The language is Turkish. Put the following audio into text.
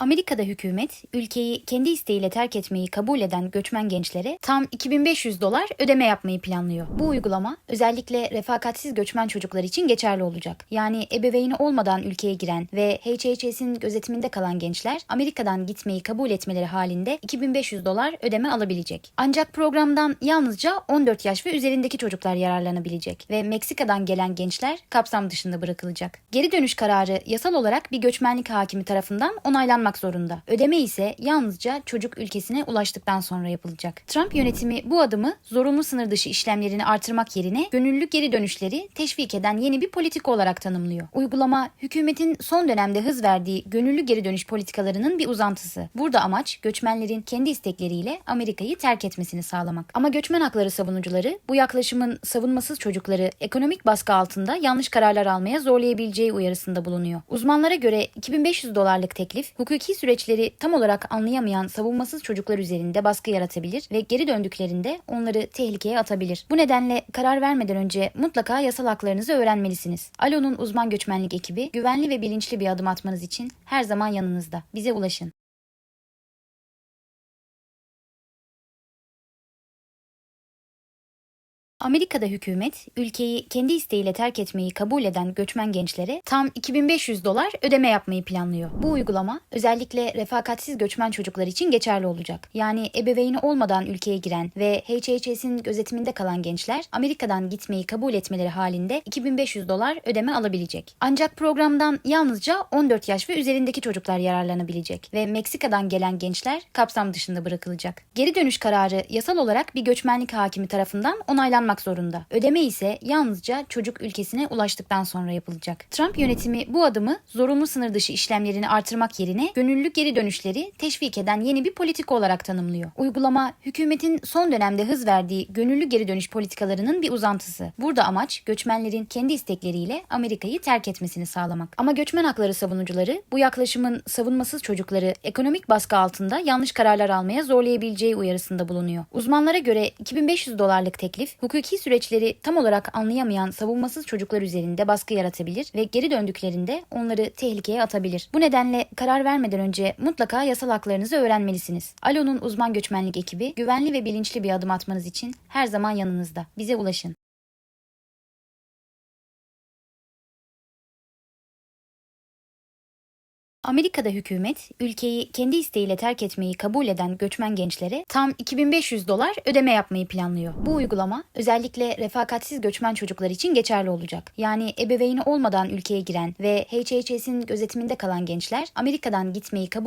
Amerika'da hükümet ülkeyi kendi isteğiyle terk etmeyi kabul eden göçmen gençlere tam 2500 dolar ödeme yapmayı planlıyor. Bu uygulama özellikle refakatsiz göçmen çocuklar için geçerli olacak. Yani ebeveyni olmadan ülkeye giren ve HHS'in gözetiminde kalan gençler Amerika'dan gitmeyi kabul etmeleri halinde 2500 dolar ödeme alabilecek. Ancak programdan yalnızca 14 yaş ve üzerindeki çocuklar yararlanabilecek ve Meksika'dan gelen gençler kapsam dışında bırakılacak. Geri dönüş kararı yasal olarak bir göçmenlik hakimi tarafından onaylanmak zorunda. Ödeme ise yalnızca çocuk ülkesine ulaştıktan sonra yapılacak. Trump yönetimi bu adımı zorunlu sınır dışı işlemlerini artırmak yerine gönüllü geri dönüşleri teşvik eden yeni bir politika olarak tanımlıyor. Uygulama hükümetin son dönemde hız verdiği gönüllü geri dönüş politikalarının bir uzantısı. Burada amaç göçmenlerin kendi istekleriyle Amerika'yı terk etmesini sağlamak. Ama göçmen hakları savunucuları bu yaklaşımın savunmasız çocukları ekonomik baskı altında yanlış kararlar almaya zorlayabileceği uyarısında bulunuyor. Uzmanlara göre 2500 dolarlık teklif hukuki süreçleri tam olarak anlayamayan savunmasız çocuklar üzerinde baskı yaratabilir ve geri döndüklerinde onları tehlikeye atabilir. Bu nedenle karar vermeden önce mutlaka yasal haklarınızı öğrenmelisiniz. Alo'nun uzman göçmenlik ekibi güvenli ve bilinçli bir adım atmanız için her zaman yanınızda. Bize ulaşın. Amerika'da hükümet ülkeyi kendi isteğiyle terk etmeyi kabul eden göçmen gençlere tam 2500 dolar ödeme yapmayı planlıyor. Bu uygulama özellikle refakatsiz göçmen çocuklar için geçerli olacak. Yani ebeveyni olmadan ülkeye giren ve HHS'in gözetiminde kalan gençler Amerika'dan gitmeyi kabul etmeleri halinde 2500 dolar ödeme alabilecek. Ancak programdan yalnızca 14 yaş ve üzerindeki çocuklar yararlanabilecek ve Meksika'dan gelen gençler kapsam dışında bırakılacak. Geri dönüş kararı yasal olarak bir göçmenlik hakimi tarafından onaylanmak zorunda. Ödeme ise yalnızca çocuk ülkesine ulaştıktan sonra yapılacak. Trump yönetimi bu adımı zorunlu sınır dışı işlemlerini artırmak yerine gönüllü geri dönüşleri teşvik eden yeni bir politika olarak tanımlıyor. Uygulama hükümetin son dönemde hız verdiği gönüllü geri dönüş politikalarının bir uzantısı. Burada amaç göçmenlerin kendi istekleriyle Amerika'yı terk etmesini sağlamak. Ama göçmen hakları savunucuları bu yaklaşımın savunmasız çocukları ekonomik baskı altında yanlış kararlar almaya zorlayabileceği uyarısında bulunuyor. Uzmanlara göre 2500 dolarlık teklif hukuki süreçleri tam olarak anlayamayan savunmasız çocuklar üzerinde baskı yaratabilir ve geri döndüklerinde onları tehlikeye atabilir. Bu nedenle karar vermeden önce mutlaka yasal haklarınızı öğrenmelisiniz. Alo'nun uzman göçmenlik ekibi güvenli ve bilinçli bir adım atmanız için her zaman yanınızda. Bize ulaşın. Amerika'da hükümet ülkeyi kendi isteğiyle terk etmeyi kabul eden göçmen gençlere tam 2500 dolar ödeme yapmayı planlıyor. Bu uygulama özellikle refakatsiz göçmen çocuklar için geçerli olacak. Yani ebeveyni olmadan ülkeye giren ve HHS'in gözetiminde kalan gençler Amerika'dan gitmeyi kabul